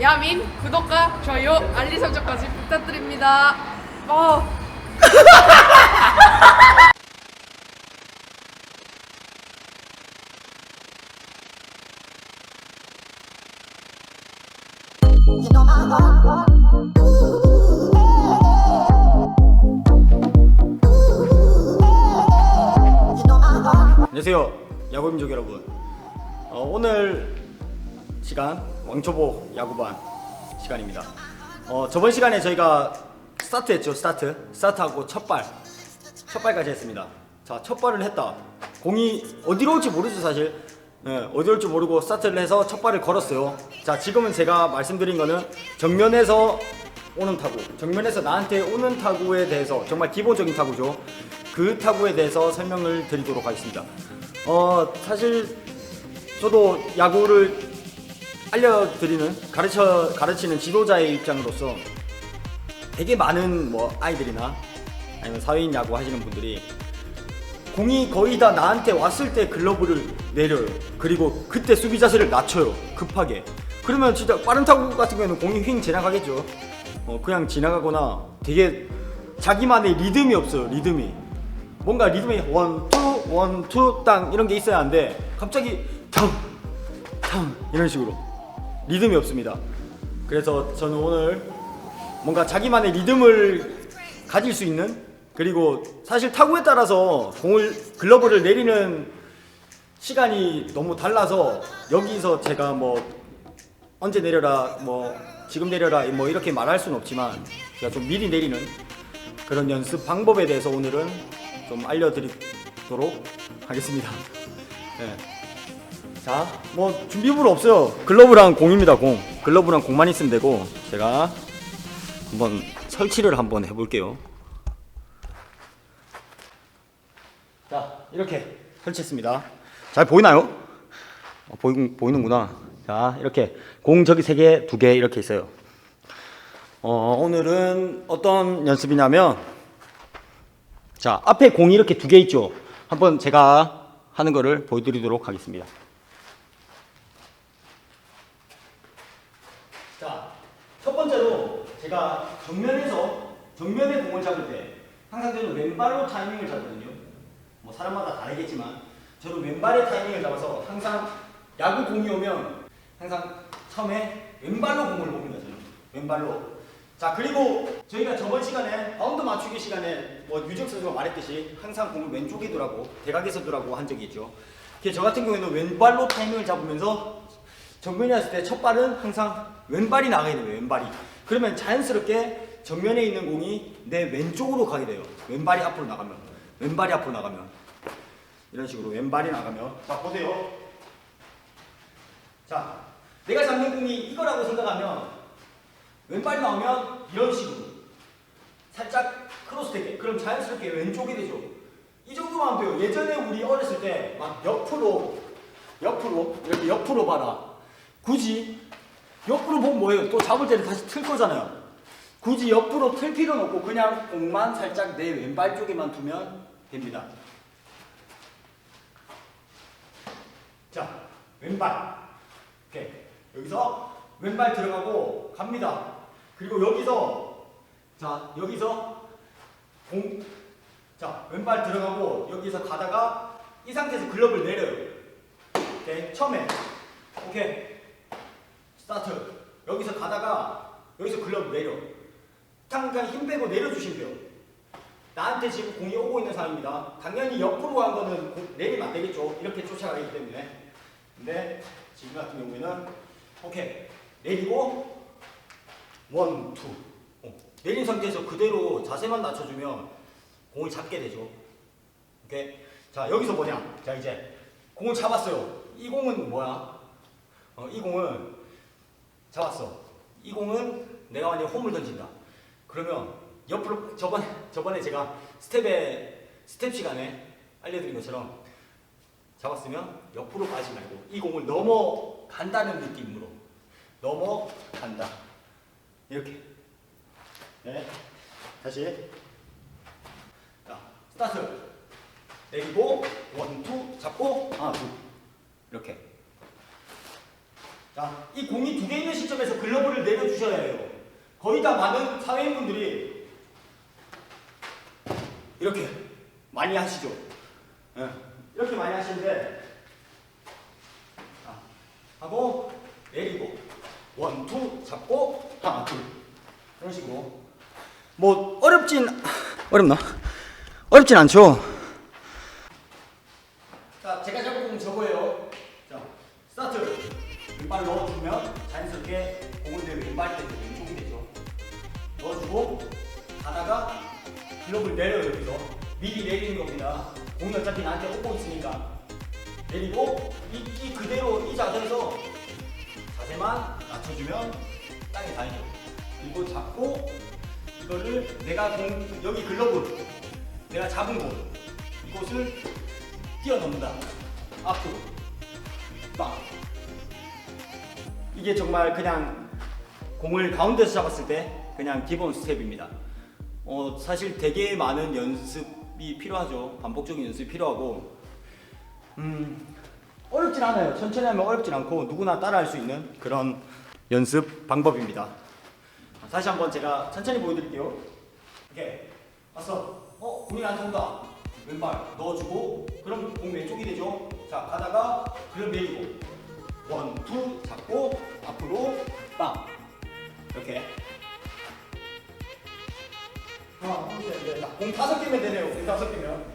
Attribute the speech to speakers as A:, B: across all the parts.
A: 야민 구독과 좋아요 알림 설정까지 부탁드립니다. 어.
B: 안녕하세요 야구민족 여러분 어, 오늘 시간 왕초보 야구반 시간입니다. 어, 저번 시간에 저희가 스타트 했죠 스타트. 스타트하고 첫발. 첫발까지 했습니다. 자 첫발을 했다. 공이 어디로 올지 모르죠 사실. 예, 어디 올지 모르고 스타트를 해서 첫발을 걸었어요. 자 지금은 제가 말씀드린 거는 정면에서 오는 타구 정면에서 나한테 오는 타구에 대해서 정말 기본적인 타구죠. 그 타구에 대해서 설명을 드리도록 하겠습니다. 어 사실 저도 야구를 알려드리는 가르쳐 가르치는 지도자의 입장으로서 되게 많은 뭐 아이들이나 아니면 사회인 야구 하시는 분들이 공이 거의 다 나한테 왔을 때 글러브를 내려요. 그리고 그때 수비 자세를 낮춰요. 급하게. 그러면 진짜 빠른 타구 같은 경우에는 공이 휙 지나가겠죠. 어, 그냥 지나가거나 되게 자기만의 리듬이 없어요. 리듬이. 뭔가 리듬이 원, 투, 원, 투, 땅 이런 게 있어야 하는데 갑자기 탕, 탕 이런 식으로 리듬이 없습니다. 그래서 저는 오늘 뭔가 자기만의 리듬을 가질 수 있는 그리고 사실 타구에 따라서 공을 글러브를 내리는 시간이 너무 달라서 여기서 제가 뭐 언제 내려라 뭐 지금 내려라 뭐 이렇게 말할 수는 없지만 제가 좀 미리 내리는 그런 연습 방법에 대해서 오늘은 좀 알려드리도록 하겠습니다. 네. 자, 뭐 준비물 없어요. 글러브랑 공입니다. 공. 글러브랑 공만 있으면 되고 제가 한번 설치를 한번 해볼게요. 자, 이렇게 설치했습니다. 잘 보이나요? 어, 보이, 보이는구나. 자, 이렇게 공 저기 세 개, 두 개 이렇게 있어요. 어, 오늘은 어떤 연습이냐면 자, 앞에 공이 이렇게 두 개 있죠. 한번 제가 하는 거를 보여드리도록 하겠습니다. 자, 첫 번째로 제가 정면에서 정면에 공을 잡을 때 항상 저는 왼발로 타이밍을 잡거든요. 뭐 사람마다 다르겠지만 저는 왼발의 타이밍을 잡아서 항상 야구 공이 오면 항상 처음에 왼발로 공을 봅니다. 저는 왼발로. 자 그리고 저희가 저번 시간에 바운드 맞추기 시간에 뭐 유적 선수가 말했듯이 항상 공을 왼쪽에 두라고 대각에서 두라고 한 적이 있죠. 저 같은 경우에는 왼발로 타이밍을 잡으면서 정면에 왔을 때 첫 발은 항상 왼발이 나가야 돼요. 왼발이. 그러면 자연스럽게 정면에 있는 공이 내 왼쪽으로 가게 돼요. 왼발이 앞으로 나가면. 왼발이 앞으로 나가면. 이런 식으로 왼발이 나가면. 자, 보세요. 자, 내가 잡는 공이 이거라고 생각하면 왼발이 나오면 이런 식으로 살짝 크로스 되게 그럼 자연스럽게 왼쪽이 되죠. 이 정도만 돼요. 예전에 우리 어렸을 때 막 옆으로 옆으로 이렇게 옆으로 봐라. 굳이 옆으로 보면 뭐예요? 또 잡을 때는 다시 틀 거잖아요. 굳이 옆으로 틀 필요는 없고 그냥 공만 살짝 내 왼발 쪽에만 두면 됩니다. 자, 왼발. 오케이. 여기서 왼발 들어가고 갑니다. 그리고 여기서 자, 여기서 공 자, 왼발 들어가고 여기서 가다가 이 상태에서 글러브를 내려요. 오케이. 처음에. 오케이. 스타트. 여기서 가다가 여기서 글러브 내려. 당장 힘 빼고 내려주시면 돼요. 나한테 지금 공이 오고 있는 상황입니다. 당연히 옆으로 간 거는 공- 내리면 안 되겠죠. 이렇게 쫓아가기 때문에. 근데 지금 같은 경우에는 오케이. 내리고 원, 투. 어. 내린 상태에서 그대로 자세만 낮춰주면 공을 잡게 되죠. 오케이. 자, 여기서 뭐냐? 자, 이제 공을 잡았어요. 이 공은 뭐야? 어, 이 공은 잡았어. 이 공은 내가 만약에 홈을 던진다. 그러면 옆으로 저번에 저번에 제가 스텝에 스텝 시간에 알려드린 것처럼 잡았으면 옆으로 가지 말고 이 공을 넘어간다는 느낌으로 넘어간다. 이렇게. 네. 다시. 자, 스타트. 내리고 원, 투 잡고 하나, 둘. 이렇게. 자, 이 공이 두 개 있는 시점에서 글러브를 내려주셔야 해요. 거의 다 많은 사회인분들이 이렇게 많이 하시죠. 예, 이렇게 많이 하시는데 자, 하고 내리고 원, 투 잡고 하나, 둘 이런 식으로 뭐 어렵진 어렵나? 어렵진 않죠. 내리고 이, 이 그대로 이 자세에서 자세만 낮춰주면 땅에 닿죠. 그리고 잡고 이거를 내가 공 여기 글러브 내가 잡은 곳 이곳을 뛰어넘는다. 앞으로 빵. 이게 정말 그냥 공을 가운데서 잡았을 때 그냥 기본 스텝입니다. 어, 사실 되게 많은 연습이 필요하죠. 반복적인 연습이 필요하고, 음, 어렵진 않아요. 천천히 하면 어렵진 않고 누구나 따라할 수 있는 그런 연습 방법입니다. 다시 한번 제가 천천히 보여드릴게요. 이렇게 왔어. 어, 공이 나한테 온다. 왼발 넣어주고, 그럼 공 왼쪽이 되죠. 자, 가다가 그럼 내리고, 원, 투 잡고 앞으로 빵. 이렇게. 하나, 둘, 셋, 넷. 자, 공 다섯 개면 되네요. 공 다섯 개면.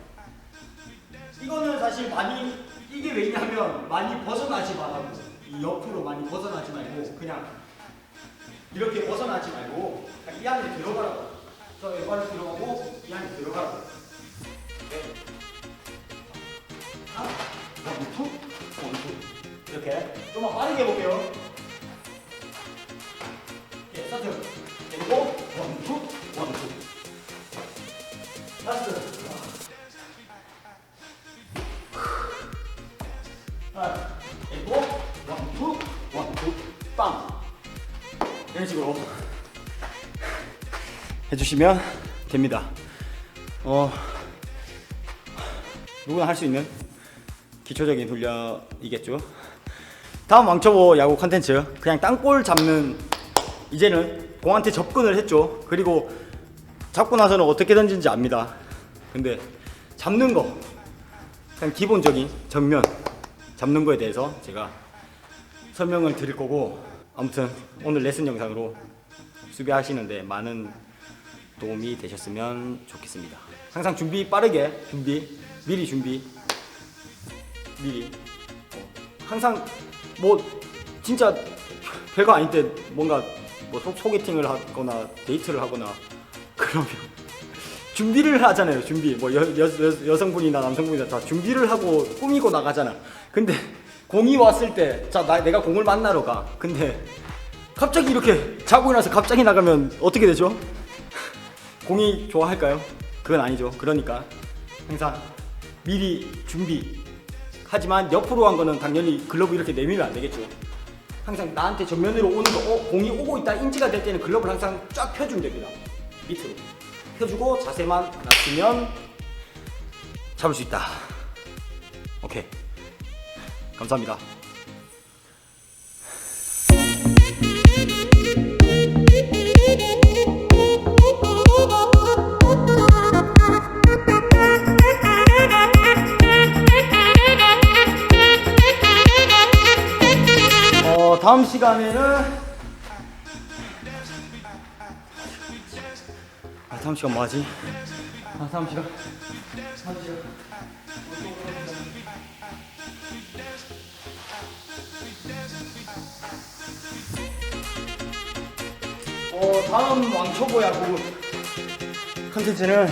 B: 이거는 사실 많이 이게 왜냐하면 많이 벗어나지 말라고. 이 옆으로 많이 벗어나지 말고 그냥 이렇게 벗어나지 말고 이 안에 들어가라고. 저 왼발을 들어가고 이 안에 들어가라고. 네. 하나 원투? 원투. 이렇게. 좀만 빠르게 해볼게요 이런 식으로 해주시면 됩니다. 어 누구나 할 수 있는 기초적인 훈련이겠죠. 다음 왕초보 야구 컨텐츠 그냥 땅볼 잡는 이제는 공한테 접근을 했죠. 그리고 잡고 나서는 어떻게 던지는지 압니다. 근데 잡는 거 그냥 기본적인 정면 잡는 거에 대해서 제가 설명을 드릴 거고 아무튼 오늘 레슨 영상으로 수비하시는데 많은 도움이 되셨으면 좋겠습니다. 항상 준비 빠르게 준비 미리 준비 미리 어, 항상 뭐 진짜 별거 때 뭔가 뭐 소, 소개팅을 하거나 데이트를 하거나 그러면 준비를 하잖아요. 준비. 뭐 여, 여, 여, 여 성분이나 남성분이나 다 준비를 하고 꾸미고 나가잖아. 근데 공이 왔을 때, 자, 나, 내가 공을 만나러 가. 근데 갑자기 이렇게 자고 일어나서 갑자기 나가면 어떻게 되죠? 공이 좋아할까요? 그건 아니죠. 그러니까 항상 미리 준비. 하지만 옆으로 한 거는 당연히 글러브 이렇게 내밀면 안 되겠죠. 항상 나한테 전면으로 오는 거, 어, 공이 오고 있다 인지가 될 때는 글러브를 항상 쫙 펴주면 됩니다. 밑으로. 펴주고 자세만 낮추면 잡을 수 있다. 오케이. 감사합니다. 어, 다음 시간에는 아, 다음 시간 뭐 하지? 아, 다음 시간. 다음 시간. 어, 다음 왕초보 야구 컨텐츠는